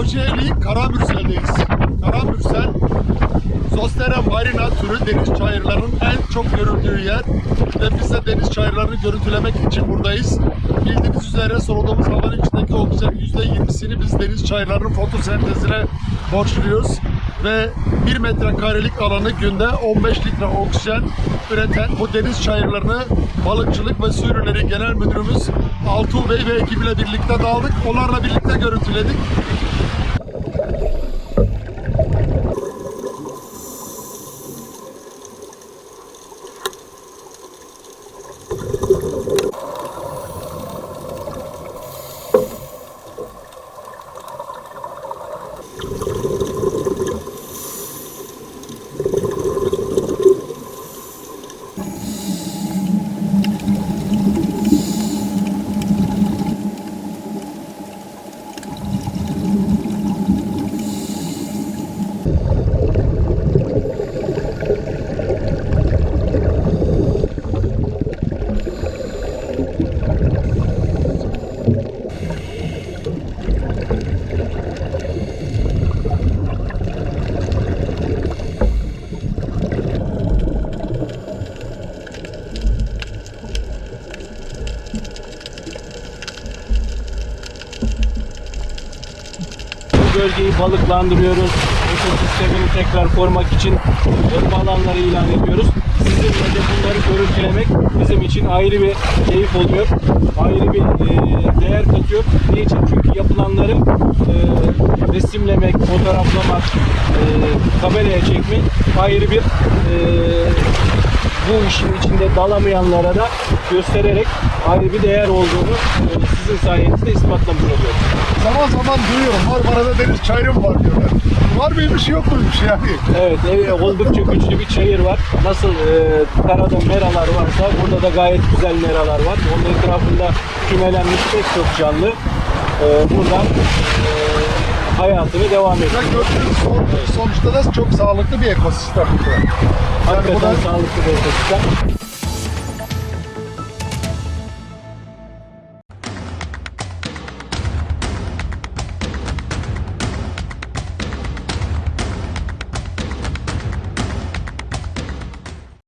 Kocaeli Karamürsel'deyiz. Karamürsel, Zostera Marina türü deniz çayırlarının en çok görüldüğü yer. Ve biz de deniz çayırlarını görüntülemek için buradayız. Bildiğiniz üzere soluduğumuz havanın içindeki oksijen %20'sini biz deniz çayırlarının fotosentezine borçluyuz. Ve 1 metrekarelik alanı günde 15 litre oksijen üreten bu deniz çayırlarını Balıkçılık ve Su Ürünleri Genel Müdürümüz Altuğ Bey ve ekibiyle birlikte daldık. Onlarla birlikte görüntüledik. Bu bölgeyi balıklandırıyoruz. Ekosistemini tekrar korumak için koruma alanları ilan ediyoruz. Sizinle de bunları görüntülemek bizim için ayrı bir keyif oluyor. Ayrı bir e, değer katıyor. Niçin? Çünkü yapılanları e, resimlemek, fotoğraflamak, e, çekmek ayrı bir e, bu işin içinde dalamayanlara da göstererek ayrı bir değer olduğunu e, sizin sayenizde ispatlamış oluyoruz. Zaman zaman duyuyorum Marmara'da deniz çayırı mı var diyorlar. Var mıymış yok muymuş yani? Evet, ev- oldukça güçlü bir çayır var. Nasıl e, karada meralar varsa burada da gayet güzel meralar var. Onun etrafında kümelenmiş pek çok canlı e, buradan e, hayatını devam ediyor. Ya gördüğünüz son- sonuçta da çok sağlıklı bir ekosistem burada. Yani Hakikaten burada sağlıklı bir ekosistem.